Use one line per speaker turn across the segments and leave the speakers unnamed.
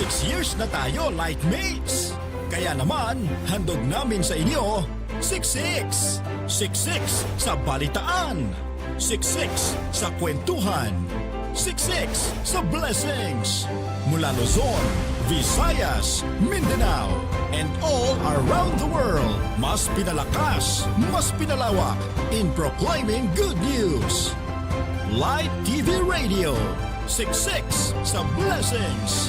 Six years na tayo, Lightmates! Kaya naman, handog namin sa inyo, Six-Six! Six-Six sa balitaan! Six-Six sa kwentuhan! Six-Six sa blessings! Mula Luzon, Visayas, Mindanao, and all around the world, mas pinalakas, mas pinalawak in proclaiming good news! Light TV Radio, 66 sa Blessings.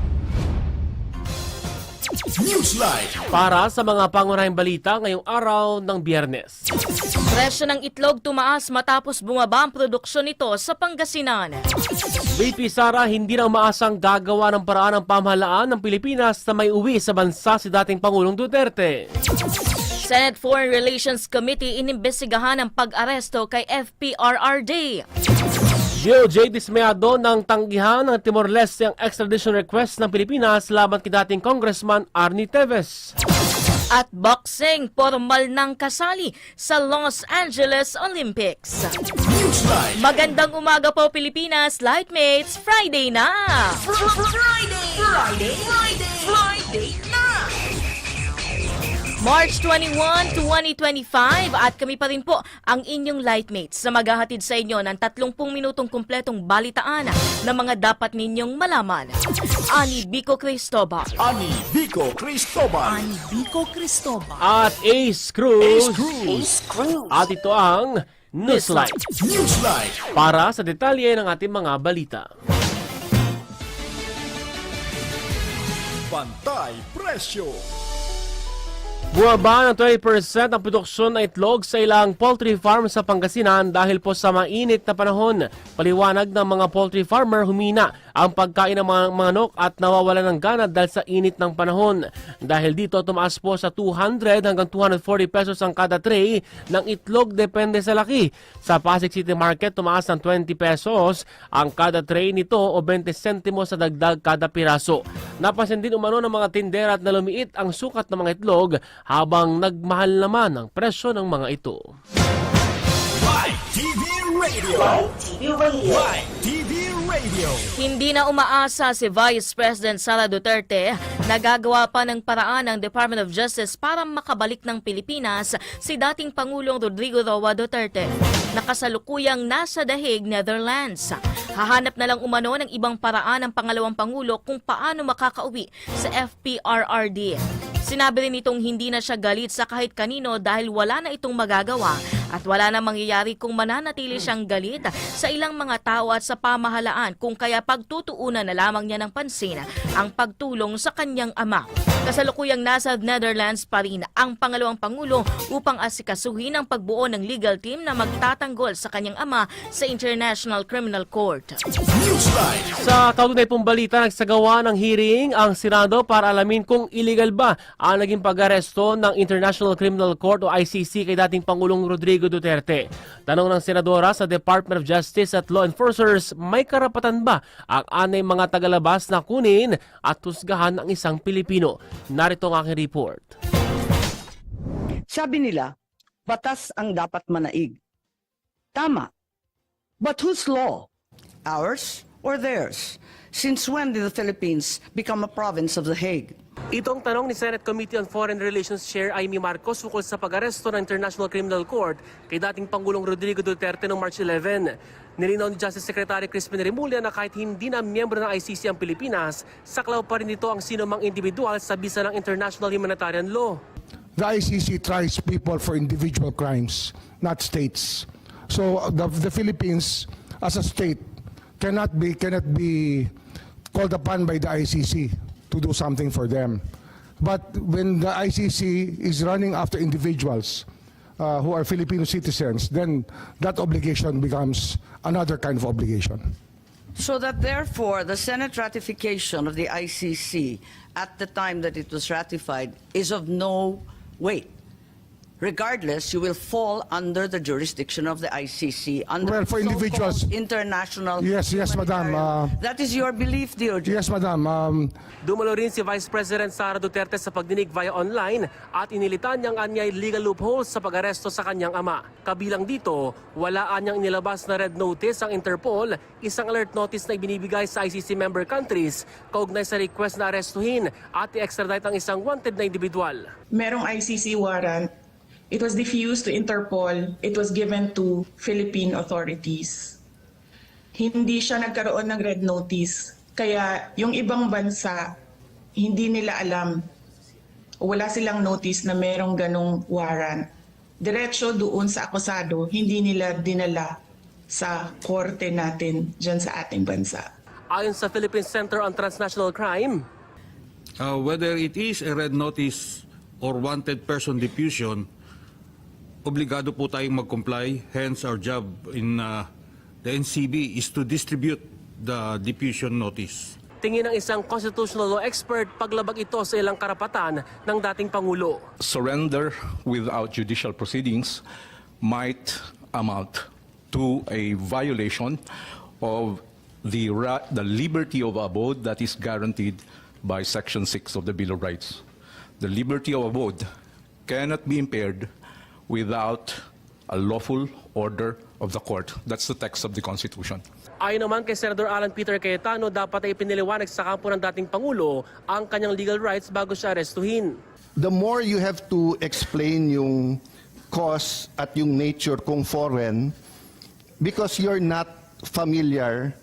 Newsline.
para sa mga pangunahing balita ngayong araw ng biyernes.
Presyo ng itlog tumaas matapos bumaba ang produksyon nito sa Pangasinan.
BP Sara hindi na umaasang gagawa ng paraan ng pamahalaan ng Pilipinas na may uwi sa bansa si dating Pangulong Duterte.
Senate Foreign Relations Committee inimbestigahan ang pag-aresto kay FPRRD.
DOJ dismayado ng tanggihan ng Timor-Leste ang extradition request ng Pilipinas laban kay dating Congressman Arnie Teves.
At boxing, formal ng kasali sa Los Angeles Olympics. Magandang umaga po Pilipinas, Lightmates, Friday na!
Friday! Friday! Friday! Friday na!
March 21, 2025 at kami pa rin po ang inyong Lightmates na maghahatid sa inyo ng 30 minutong kumpletong balitaan na mga dapat ninyong malaman. Ani Bico Cristobal.
Ani Vico Cristobal.
Ani Vico Cristobal.
At Ace Cruz.
Ace Cruz.
Ace Cruz.
At ito ang Newsline.
Newsline.
Para sa detalye ng ating mga balita.
Pantay Presyo.
Bumaba ng 20% ang produksyon ng itlog sa ilang poultry farm sa Pangasinan dahil po sa mainit na panahon. Paliwanag ng mga poultry farmer humina ang pagkain ng mga manok at nawawala ng gana dahil sa init ng panahon. Dahil dito tumaas po sa 200 hanggang 240 pesos ang kada tray ng itlog depende sa laki. Sa Pasig City Market tumaas ng 20 pesos ang kada tray nito o 20 sentimo sa dagdag kada piraso. Napansin din umano ng mga tindera at nalumiit ang sukat ng mga itlog habang nagmahal naman ang presyo ng mga ito.
Light TV Radio.
Hindi na umaasa si Vice President Sara Duterte nagagawa pa ng paraan ng Department of Justice para makabalik ng Pilipinas si dating Pangulong Rodrigo Roa Duterte. Nakasalukuyang nasa Dahig, Netherlands. Hahanap na lang umano ng ibang paraan ng pangalawang Pangulo kung paano makakauwi sa FPRRD. Sinabi rin itong hindi na siya galit sa kahit kanino dahil wala na itong magagawa at wala na mangyayari kung mananatili siyang galit sa ilang mga tao at sa pamahalaan kung kaya pagtutuunan na lamang niya ng pansin ang pagtulong sa kanyang ama. Kasalukuyang nasa Netherlands pa rin ang pangalawang pangulo upang asikasuhin ang pagbuo ng legal team na magtatanggol sa kanyang ama sa International Criminal Court.
Sa kautunay pong balita, nagsagawa ng hearing ang Senado para alamin kung illegal ba ang naging pag-aresto ng International Criminal Court o ICC kay dating Pangulong Rodrigo Duterte. Tanong ng Senadora sa Department of Justice at Law Enforcers, may karapatan ba ang anay mga tagalabas na kunin at husgahan ang isang Pilipino? Narito ang aking report.
Sabi nila, batas ang dapat manaig. Tama. But whose law? Ours or theirs? Since when did the Philippines become a province of The Hague?
Ito ang tanong ni Senate Committee on Foreign Relations Chair Amy Marcos ukol sa pag-aresto ng International Criminal Court kay dating Pangulong Rodrigo Duterte noong March 11. Nilinaw ni Justice Secretary Crispin Remulla na kahit hindi na miyembro ng ICC ang Pilipinas, saklaw pa rin ito ang sino mang individual sa bisa ng international humanitarian law.
the ICC tries people for individual crimes, not states. So the, the Philippines, as a state, cannot be cannot be called upon by the ICC to do something for them. But when the ICC is running after individuals uh, who are Filipino citizens, then that obligation becomes another kind of obligation.
So that therefore, the Senate ratification of the ICC at the time that it was ratified is of no weight. Regardless, you will fall under the jurisdiction of the ICC, under
Well, for
so-called
individuals-
international.
Yes, yes, madam,
humanitarian-
uh,
that is your belief, DOJ.
Yes, madam. Um,
Dumalo rin si Vice President Sara Duterte sa pagdinig via online at inilitan niyang anyay legal loopholes sa pag-aresto sa kanyang ama. Kabilang dito, wala anyang inilabas na red notice ang Interpol, isang alert notice na ibinibigay sa ICC member countries kaugnay sa request na arestuhin at i-extradite ang isang wanted na individual.
merong ICC warrant. It was diffused to Interpol. It was given to Philippine authorities. Hindi siya nagkaroon ng red notice. Kaya yung ibang bansa, hindi nila alam. o Wala silang notice na merong ganong warrant. Diretso doon sa akusado, hindi nila dinala sa korte natin dyan sa ating bansa.
Ayon sa Philippine Center on Transnational Crime,
Uh, whether it is a red notice or wanted person diffusion, obligado po tayong mag-comply. Hence, our job in uh, the NCB is to distribute the diffusion notice.
tingin ng isang constitutional law expert paglabag ito sa ilang karapatan ng dating Pangulo.
surrender without judicial proceedings might amount to a violation of the, the liberty of abode that is guaranteed by Section 6 of the Bill of Rights. The liberty of abode cannot be impaired without a lawful order of the court. That's the text of the Constitution.
Ayon naman kay Senator Alan Peter Cayetano, dapat ay piniliwanag sa kampo ng dating Pangulo ang kanyang legal rights bago siya arestuhin.
the more you have to explain yung cause at yung nature kung foreign because you're not familiar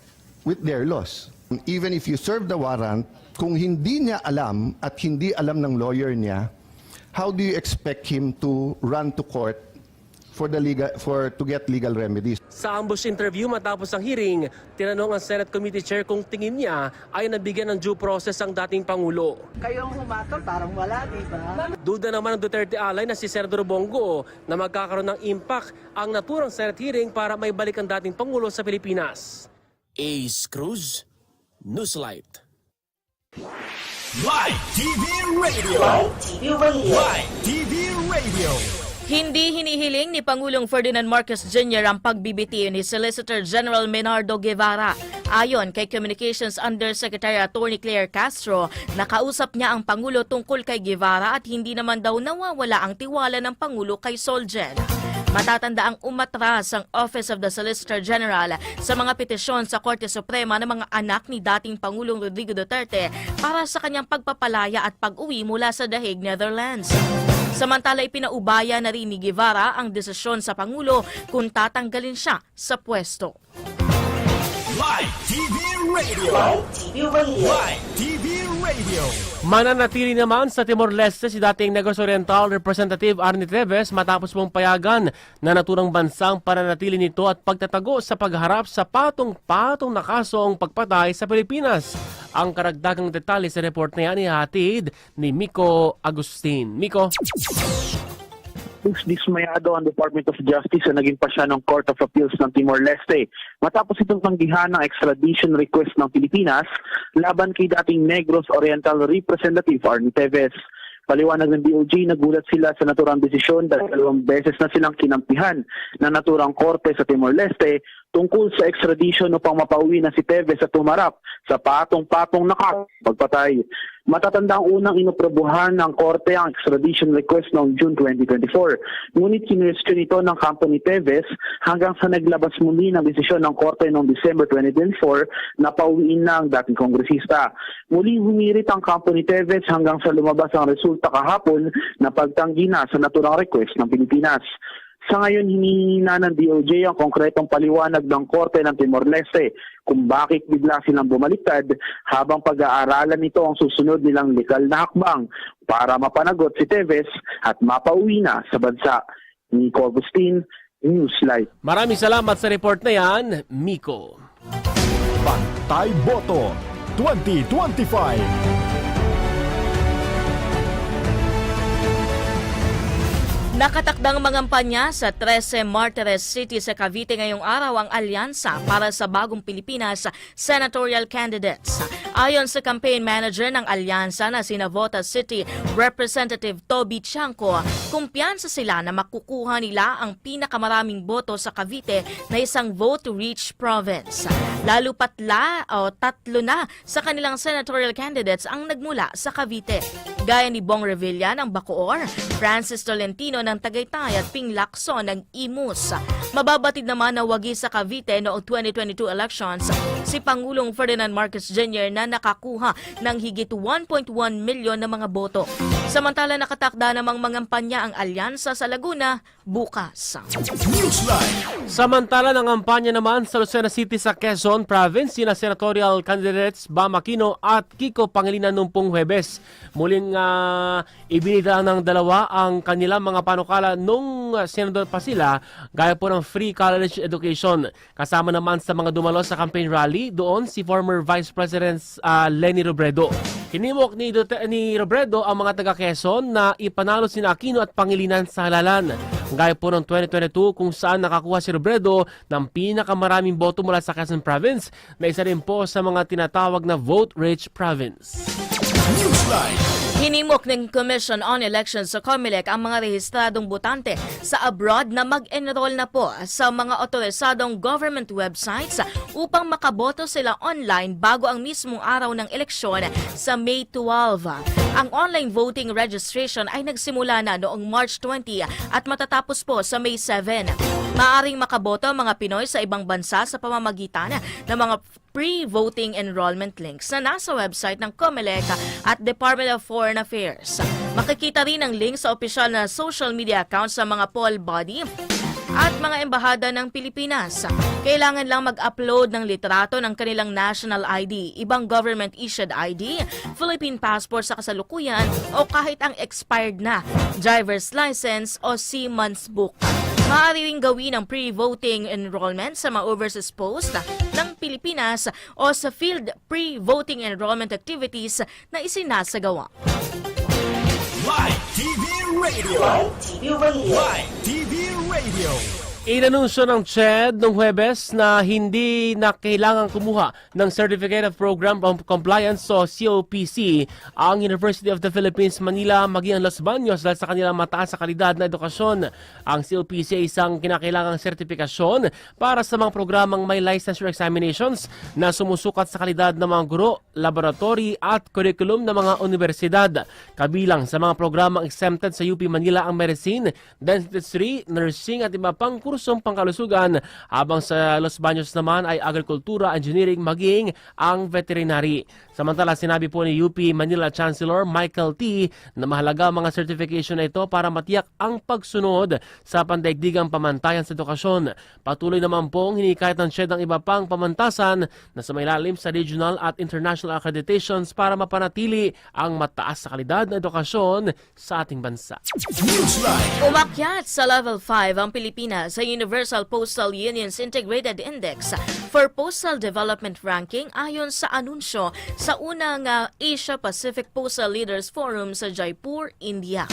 with their laws. Even if you serve the warrant, kung hindi niya alam at hindi alam ng lawyer niya, how do you expect him to run to court for the legal for to get legal remedies?
Sa ambush interview matapos ang hearing, tinanong ang Senate Committee Chair kung tingin niya ay nabigyan ng due process ang dating Pangulo.
Kayong humatol, parang wala, di ba?
Duda naman ng Duterte alay na si Senador Bongo na magkakaroon ng impact ang naturang Senate hearing para may balik ang dating Pangulo sa Pilipinas.
Ace Cruz, Newslight. Live TV Radio.
TV Radio.
Live TV Radio.
Hindi hinihiling ni Pangulong Ferdinand Marcos Jr. ang pagbibitiw ni Solicitor General Menardo Guevara. Ayon kay Communications Undersecretary Attorney Claire Castro, nakausap niya ang Pangulo tungkol kay Guevara at hindi naman daw nawawala ang tiwala ng Pangulo kay Solgen. Matatanda ang umatras ang Office of the Solicitor General sa mga petisyon sa Korte Suprema ng mga anak ni dating Pangulong Rodrigo Duterte para sa kanyang pagpapalaya at pag-uwi mula sa The Hague, Netherlands. Samantala ipinaubaya na rin ni Guevara ang desisyon sa Pangulo kung tatanggalin siya sa pwesto.
Live TV Radio.
Live TV Radio.
Live TV Radio.
Mananatili naman sa Timor-Leste si dating Negros Oriental Representative Arnie Treves matapos mong payagan na naturang bansang pananatili nito at pagtatago sa pagharap sa patong-patong na kaso ang pagpatay sa Pilipinas. Ang karagdagang detalye sa report na yan ihatid ni Miko Agustin. Miko?
Pugs dismayado ang Department of Justice sa naging pasya ng Court of Appeals ng Timor-Leste matapos itong tanggihan ng extradition request ng Pilipinas laban kay dating Negros Oriental Representative Arnie Teves. Paliwanag ng DOJ, nagulat sila sa naturang desisyon dahil dalawang beses na silang kinampihan ng naturang korte sa Timor-Leste tungkol sa extradition upang mapauwi na si Teves at tumarap sa patong-patong na pagpatay. Matatanda ang unang inoprobuhan ng korte ang extradition request noong June 2024. Ngunit kinwestiyon ito ng company Teves hanggang sa naglabas muli ng desisyon ng korte noong December 2024 na pauwiin na dating kongresista. Muli humirit ang company Teves hanggang sa lumabas ang resulta kahapon na pagtanggi na sa naturang request ng Pilipinas. Sa ngayon, hinihingi na ng DOJ ang konkretong paliwanag ng Korte ng Timor-Leste kung bakit bigla silang bumaliktad habang pag-aaralan nito ang susunod nilang legal na hakbang para mapanagot si Teves at mapauwi na sa bansa. Nico Agustin, Newslight.
Maraming salamat sa report na yan, Miko.
Pantay Boto 2025.
Nakatakdang mangampanya sa 13 Martires City sa Cavite ngayong araw ang alyansa para sa bagong Pilipinas senatorial candidates. Ayon sa campaign manager ng alyansa na sina Vota City Representative Toby Chanco, kumpiyansa sila na makukuha nila ang pinakamaraming boto sa Cavite na isang vote-rich province. Lalo patla o tatlo na sa kanilang senatorial candidates ang nagmula sa Cavite. Gaya ni Bong Revilla ng Bacoor, Francis Tolentino ng Tagaytay at Ping Lacson ng Imus. Mababatid naman na wagi sa Cavite noong 2022 elections si Pangulong Ferdinand Marcos Jr. na nakakuha ng higit 1.1 milyon na mga boto. Samantala nakatakda namang mangampanya ang alyansa sa Laguna bukas.
Samantala ng kampanya naman sa Lucena City sa Quezon Province, sina senatorial candidates Bam Aquino at Kiko Pangilinan numpong Huwebes. Muling uh, ibinida ng dalawa ang kanilang mga panukala nung uh, senador pa sila gaya po ng free college education. Kasama naman sa mga dumalo sa campaign rally doon si former Vice President uh, Lenny Robredo. Hinimok ni, Dute- ni Robredo ang mga taga Quezon na ipanalo sina Aquino at Pangilinan sa halalan. Gaya po ng 2022 kung saan nakakuha si Robredo ng pinakamaraming boto mula sa Quezon Province na isa rin po sa mga tinatawag na vote-rich province.
Newsline.
Ng Commission on Elections sa COMELEC ang mga rehistradong botante sa abroad na mag-enroll na po sa mga otorisadong government websites upang makaboto sila online bago ang mismong araw ng eleksyon sa May 12. Ang online voting registration ay nagsimula na noong March 20 at matatapos po sa May 7. Maaring makaboto ang mga Pinoy sa ibang bansa sa pamamagitan ng mga pre-voting enrollment links na nasa website ng COMELEC at Department of Foreign Affairs. Makikita rin ang link sa opisyal na social media accounts sa mga poll body at mga embahada ng Pilipinas. Kailangan lang mag-upload ng litrato ng kanilang national ID, ibang government-issued ID, Philippine passport sa kasalukuyan o kahit ang expired na driver's license o seaman's book. Maaari ring gawin ang pre-voting enrollment sa mga overseas post ng Pilipinas o sa field pre-voting enrollment activities na isinasagawa.
Live TV Radio.
Live TV Radio.
Live TV Radio.
Inanunsyo ng CHED noong Huwebes na hindi na kailangang kumuha ng Certificate of Program Compliance o COPC ang University of the Philippines Manila maging ang Los Baños dahil sa kanilang mataas sa kalidad na edukasyon. Ang COPC ay isang kinakailangang sertifikasyon para sa mga programang may licensure examinations na sumusukat sa kalidad ng mga guro, laboratory at curriculum ng mga universidad. Kabilang sa mga programang exempted sa UP Manila ang medicine, dentistry, nursing at iba pang kursong pangkalusugan habang sa Los Baños naman ay agrikultura, engineering maging ang veterinary. Samantala sinabi po ni UP Manila Chancellor Michael T. na mahalaga mga certification na ito para matiyak ang pagsunod sa pandaigdigang pamantayan sa edukasyon. Patuloy naman pong hinikayat ng SHED ang iba pang pamantasan na sa mailalim sa regional at international accreditations para mapanatili ang mataas sa kalidad na edukasyon sa ating bansa.
Umakyat sa level 5 ang Pilipinas sa Universal Postal Union's Integrated Index for Postal Development Ranking ayon sa anunsyo sa unang uh, Asia-Pacific Postal Leaders Forum sa Jaipur, India.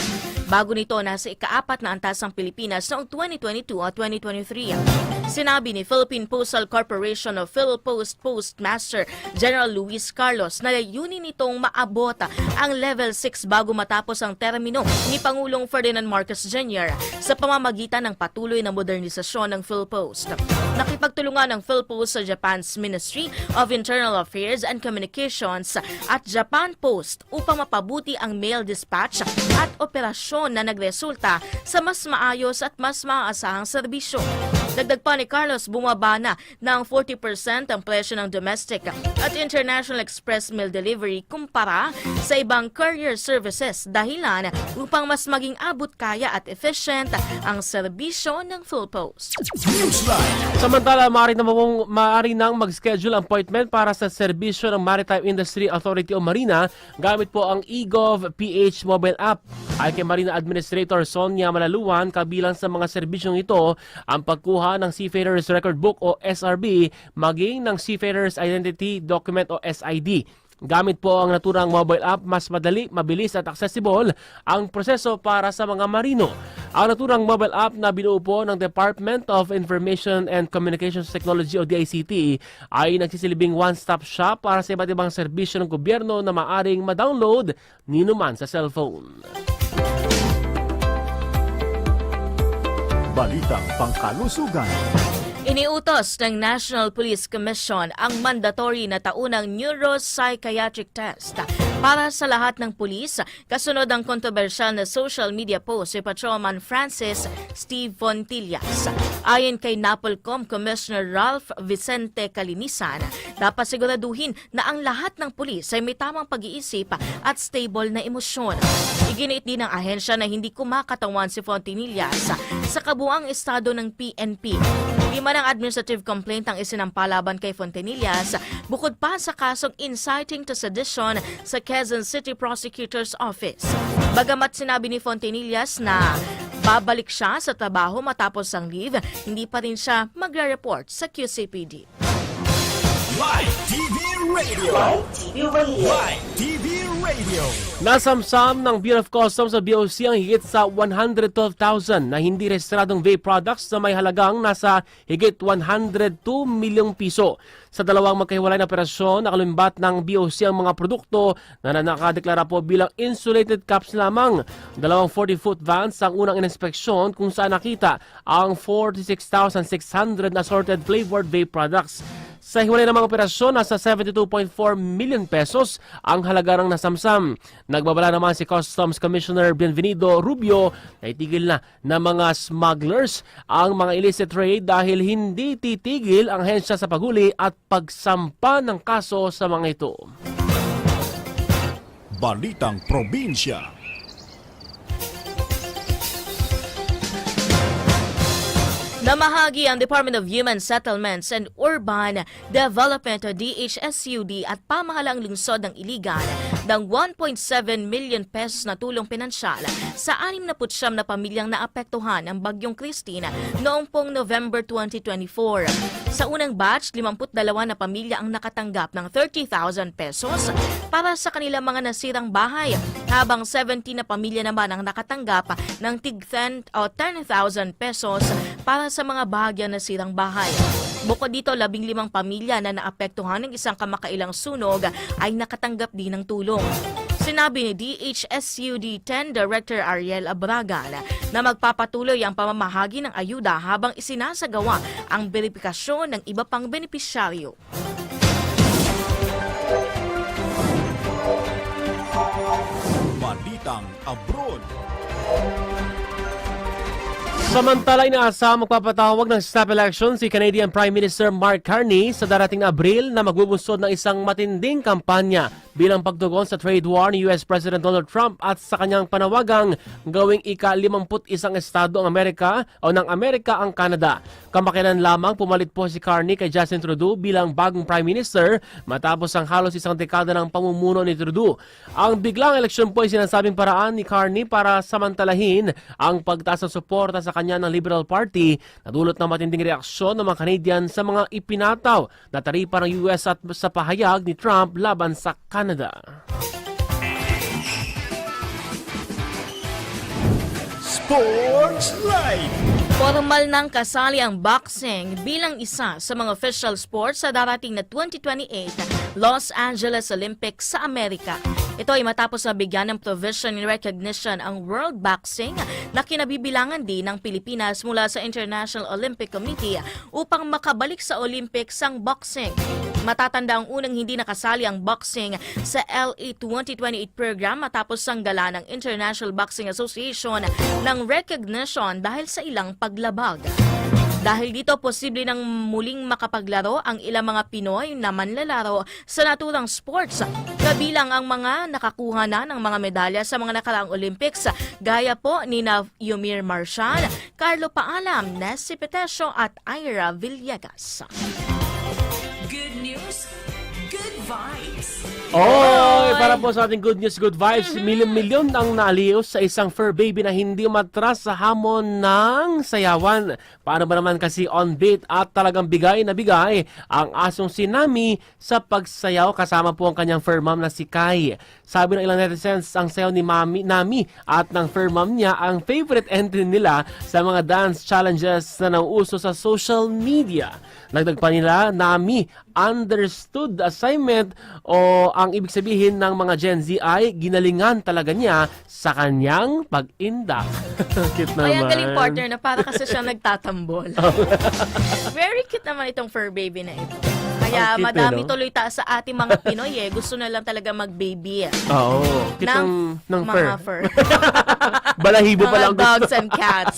Bago nito, nasa ikaapat na antas ang Pilipinas noong 2022 at 2023. Sinabi ni Philippine Postal Corporation of PhilPost Postmaster General Luis Carlos na layunin nitong maabot ang level 6 bago matapos ang termino ni Pangulong Ferdinand Marcos Jr. sa pamamagitan ng patuloy na modernisasyon ng PhilPost. Nakipagtulungan ng PhilPost sa Japan's Ministry of Internal Affairs and Communications at Japan Post upang mapabuti ang mail dispatch at operasyon na nagresulta sa mas maayos at mas maaasahang serbisyo. Dagdag pa ni Carlos, bumaba na ng 40% ang presyo ng domestic at international express mail delivery kumpara sa ibang courier services dahilan upang mas maging abot kaya at efficient ang serbisyo ng PhilPost.
Newsline.
Samantala, maaari, na maaari nang mag-schedule appointment para sa serbisyo ng Maritime Industry Authority o Marina gamit po ang eGov PH mobile app. Ay kay Marina Administrator Sonia Malaluan, kabilang sa mga serbisyong ito ang pagkuha ng Seafarers Record Book o SRB maging ng Seafarers Identity Document o SID. Gamit po ang naturang mobile app, mas madali, mabilis at accessible ang proseso para sa mga marino. Ang naturang mobile app na binuo po ng Department of Information and Communications Technology o DICT ay nagsisilbing one-stop shop para sa iba't ibang serbisyo ng gobyerno na maaring ma-download ninuman sa cellphone.
Balitang pangkalusugan.
Iniutos ng National Police Commission ang mandatory na taunang neuropsychiatric test para sa lahat ng pulis kasunod ang kontrobersyal na social media post si Patrolman Francis Steve Fontillas. Ayon kay NAPOLCOM Commissioner Ralph Vicente Calinisan, dapat siguraduhin na ang lahat ng pulis ay may tamang pag-iisip at stable na emosyon. Iginiit din ng ahensya na hindi kumakatawan si Fontinillas sa kabuang estado ng PNP. Lima ng administrative complaint ang isinampalaban kay Fontanillas bukod pa sa kasong inciting to sedition sa Quezon City Prosecutor's Office. Bagamat sinabi ni Fontanillas na babalik siya sa trabaho matapos ang leave, hindi pa rin siya magre-report sa QCPD.
Live TV Radio.
Live TV Radio.
Live TV Radio.
Nasamsam ng Bureau of Customs sa BOC ang higit sa 112,000 na hindi rehistradong vape products na may halagang nasa higit 102 milyong piso. Sa dalawang magkahiwalay na operasyon, nakalimbat ng BOC ang mga produkto na nakadeklara po bilang insulated caps lamang. Dalawang 40-foot vans ang unang inspeksyon kung saan nakita ang 46,600 na assorted flavored vape products. Sa hiwalay ng mga operasyon, nasa 72.4 million pesos ang halaga ng nasamsam. Nagbabala naman si Customs Commissioner Bienvenido Rubio na itigil na ng mga smugglers ang mga illicit trade dahil hindi titigil ang hensya sa paghuli at pagsampa ng kaso sa mga ito.
Balitang probinsya.
Namahagi ang Department of Human Settlements and Urban Development o DHSUD at pamahalang lungsod ng Iligan ng 1.7 million pesos na tulong pinansyal sa 69 na pamilyang naapektuhan ng Bagyong Christine noong pong November 2024. Sa unang batch, 52 na pamilya ang nakatanggap ng 30,000 pesos para sa kanilang mga nasirang bahay, habang 70 na pamilya naman ang nakatanggap ng tig 10 o 10,000 pesos para sa mga bahagya nasirang bahay. Bukod dito, labing limang pamilya na naapektuhan ng isang kamakailang sunog ay nakatanggap din ng tulong. Sinabi ni DHSUD 10 Director Ariel Abragan na magpapatuloy ang pamamahagi ng ayuda habang isinasagawa ang verifikasyon ng iba pang benepisyaryo.
Balitang abroad.
Samantala, inaasa magpapatawag ng snap election si Canadian Prime Minister Mark Carney sa darating Abril na magbubunsod ng isang matinding kampanya bilang pagtugon sa trade war ni US President Donald Trump at sa kanyang panawagang gawing ika-51 estado ang Amerika o ng Amerika ang Canada. Kamakailan lamang pumalit po si Carney kay Justin Trudeau bilang bagong Prime Minister matapos ang halos isang dekada ng pamumuno ni Trudeau. Ang biglang eleksyon po ay sinasabing paraan ni Carney para samantalahin ang pagtaas ng suporta sa kanya ng Liberal Party na dulot ng matinding reaksyon ng mga Canadian sa mga ipinataw na taripa ng US at sa pahayag ni Trump laban sa Canada.
Sports Live.
Formal nang kasali ang boxing bilang isa sa mga official sports sa darating na 2028 Los Angeles Olympics sa Amerika. Ito ay matapos na bigyan ng provision in recognition ang World Boxing na kinabibilangan din ng Pilipinas mula sa International Olympic Committee upang makabalik sa Olympics ang boxing. Matatanda ang unang hindi nakasali ang boxing sa LA 2028 program matapos ang gala ng International Boxing Association ng recognition dahil sa ilang paglabag. Dahil dito, posible nang muling makapaglaro ang ilang mga Pinoy na manlalaro sa naturang sports. Kabilang ang mga nakakuha na ng mga medalya sa mga nakaraang Olympics gaya po ni na Yumir Marshall, Carlo Paalam, Nessie Petesio at Ira Villegas.
News, good vibes.
Oy, para po sa ating good news, good vibes, milyon-milyon ang naalios sa isang fur baby na hindi umatras sa hamon ng sayawan. Paano ba naman kasi on beat at talagang bigay na bigay ang asong si Nami sa pagsayaw kasama po ang kanyang fur mom na si Kai. Sabi ng ilang netizens, ang sayaw ni Mami, Nami at ng fur mom niya ang favorite entry nila sa mga dance challenges na nauuso sa social media. Nagdag pa nila, Nami understood the assignment o ang ibig sabihin ng mga Gen Z ay ginalingan talaga niya sa kanyang pag-indak. cute naman.
Kaya ang galing partner na para kasi siya nagtatambol. Very cute naman itong fur baby na ito. Kaya
Ang cute,
madami
eh, no?
tuloy ta sa ating mga Pinoy eh. Gusto na lang talaga mag-baby eh.
Oo. Cute
Ng
ng, ng fur.
Mga fur.
Balahibo
mga
pala ang
dogs and cats.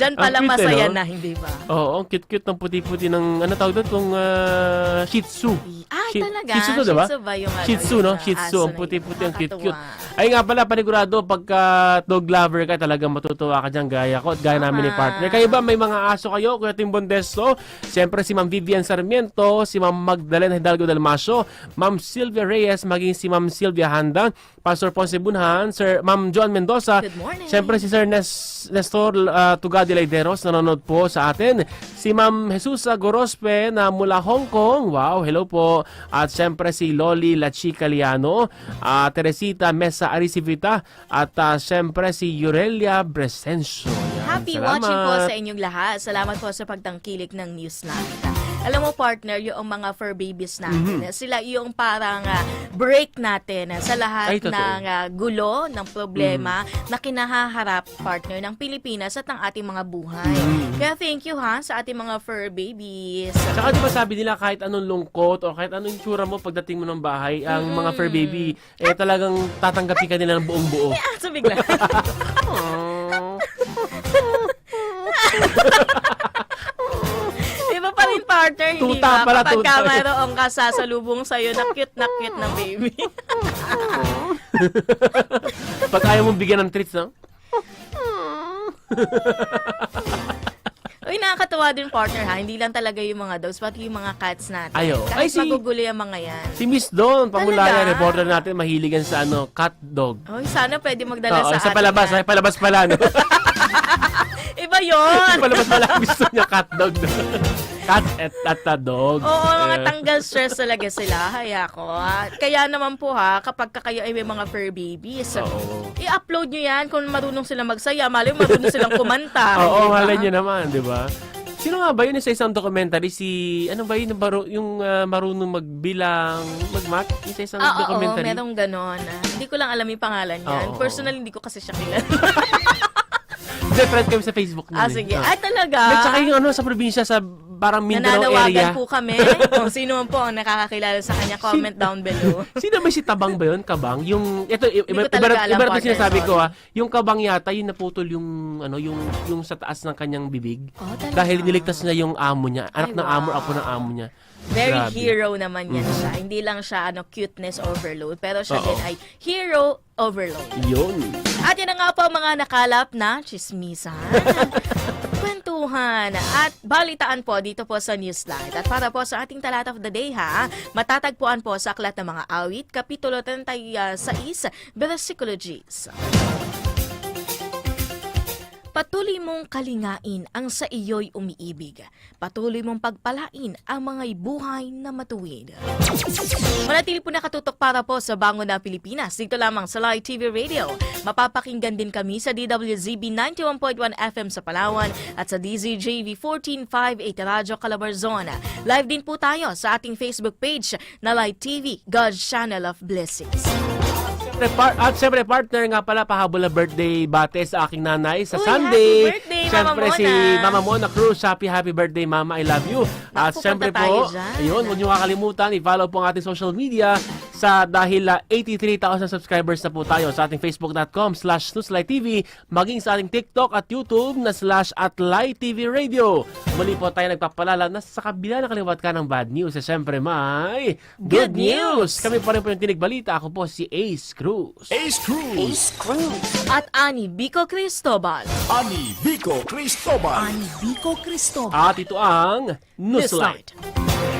Diyan
Ang
pala
cute, eh,
masaya
no?
na, hindi ba?
Oo, ang cute-cute ng puti-puti ng, ano tawag doon, itong ah, Shih Tzu.
Ay,
Shi-
talaga?
Shih Tzu, diba?
Shih Tzu ba yung ano,
Shih Tzu, no? Shih Tzu, ang puti-puti, ang cute-cute. Ay nga pala, panigurado, pagka dog lover ka, talagang matutuwa ka dyan, gaya ko at gaya namin ni
Tama.
partner. Kayo ba, may mga aso kayo, Kuya Tim Bondesto? Siyempre, si Ma'am Vivian Sarmiento, si Ma'am Magdalena Hidalgo Dalmasio, Ma'am Sylvia Reyes, maging si Ma'am Sylvia Handa, Pastor Ponce Bunhan, Sir Ma'am Joan Mendoza,
Good morning.
Siyempre, si Sir Nes- Nestor uh, Tugadi Laideros, nanonood po sa atin. Si Ma'am Jesusa Gorospe na mula Hong Kong. Wow, hello po. At siyempre si Loli Lachica Liano, ah, Teresita Mesa Arisivita, at ah, siyempre si Yurelia Bresencio.
Happy
salamat.
watching po sa inyong lahat. Salamat po sa pagtangkilik ng news namin. Alam mo partner, yung mga fur babies natin, sila yung parang ah, break natin ah, sa lahat
Ay, totoo.
ng ah, gulo, ng problema na kinahaharap partner ng Pilipinas at ng ating mga buhay. Kaya thank you ha sa ating mga fur babies.
Tsaka di ba sabi nila kahit anong lungkot o kahit anong tsura mo pagdating mo ng bahay, ang mga fur baby, eh talagang tatanggapin ka nila ng buong buo.
Ah, so bigla. Partner, hindi
Tuta
ba?
pala,
Kapag
tuta.
ka mayroong kasasalubong sa'yo na cute na cute na baby.
Pag ayaw mong bigyan ng treats, no?
Uy, nakakatawa din partner ha. Hindi lang talaga yung mga dogs, pati yung mga cats natin.
Ayo.
Kahit
Ay, si-
magugulo yung mga yan.
Si Miss Dawn, pamulaya,
Talaga?
reporter natin, mahiligan sa ano, cat dog.
Uy, sana pwede magdala
Oo,
sa
sa
atin
palabas,
yan.
ay palabas pala, no?
Iba yun!
palabas pala, gusto niya cat dog. Cat at, at a dog.
Oo, mga
Eh,
tanggal stress talaga sila. Haya ko. ha. Kaya naman po ha, kapag ka kayo ay may mga fur babies,
Oo.
i-upload nyo yan kung marunong silang magsaya. Mali mo, marunong silang kumanta.
Oo,
di ba?
malay niyo naman, di ba? Sino nga ba yun sa isang documentary? Si, ano ba yun, baru- yung ah, marunong magbilang, magmat? Yung sa isang
Ah, oo,
documentary?
merong ganon. Ah, Hindi ko lang alam yung pangalan yan.
Oo, oo.
Personally, hindi ko kasi siya kilala.
Hindi, friend kami sa Facebook. nun
ah,
eh.
sige.
Ah.
Ah, talaga?
At saka yung ano, sa probinsya, sa parang Mindanao
Nananawagan
area.
po kami. Kung sino man po ang nakakakilala sa kanya, comment down below.
Sino ba si Tabang ba yun? Kabang? Yung, ito, iba, iba, na
partner,
sinasabi ko ha. Yung Kabang yata, yung naputol yung, ano, yung, yung sa taas ng kanyang bibig.
Oh, talaga?
Dahil niligtas niya yung amo niya. Anak
Ay,
ng amo, apo ng amo niya.
Very
Grabe. Mm-hmm.
hero naman yan siya. Hindi lang siya ano cuteness overload, pero siya
Oo.
din ay hero overload.
Yun.
At yan na nga po mga nakalap na chismisan, kwentuhan, at balitaan po dito po sa Newslight. At para po sa ating talat of the day ha, matatagpuan po sa Aklat ng Mga Awit, Kapitulo 36, Versikulo Gs. Patuloy mong kalingain ang sa iyo'y umiibig. Patuloy mong pagpalain ang mga buhay na matuwid. Manatili po nakatutok para po sa Bango na Pilipinas. Dito lamang sa Live TV Radio. Mapapakinggan din kami sa DWZB 91.1 FM sa Palawan at sa DZJV 1458 Radyo Calabarzon. Live din po tayo sa ating Facebook page na Live TV, God's Channel of Blessings.
Siyempre, par- at siyempre, partner nga pala, pahabol na birthday bate sa aking nanay sa
Uy,
Sunday.
happy birthday, Mama
Siyempre, si
Mona.
Mama Mona Cruz. Happy, happy birthday, Mama. I love you. At
Naku,
siyempre
punta tayo
po,
dyan.
ayun, huwag niyo kakalimutan, i-follow po ang ating social media sa dahil ah, 83,000 subscribers na po tayo sa ating facebook.com slash TV, maging sa ating TikTok at YouTube na slash at TV Radio. Muli po tayo nagpapalala na sa kabila na kaliwat ka ng bad news, eh, siyempre may
Good news!
Kami pa rin po yung tinig balita. Ako po si Ace Cruz.
Ace Cruz,
At Ani Bico Cristobal.
Ani Vico Cristobal,
Bico Cristobal.
At ito ang Newslight.
Newslight.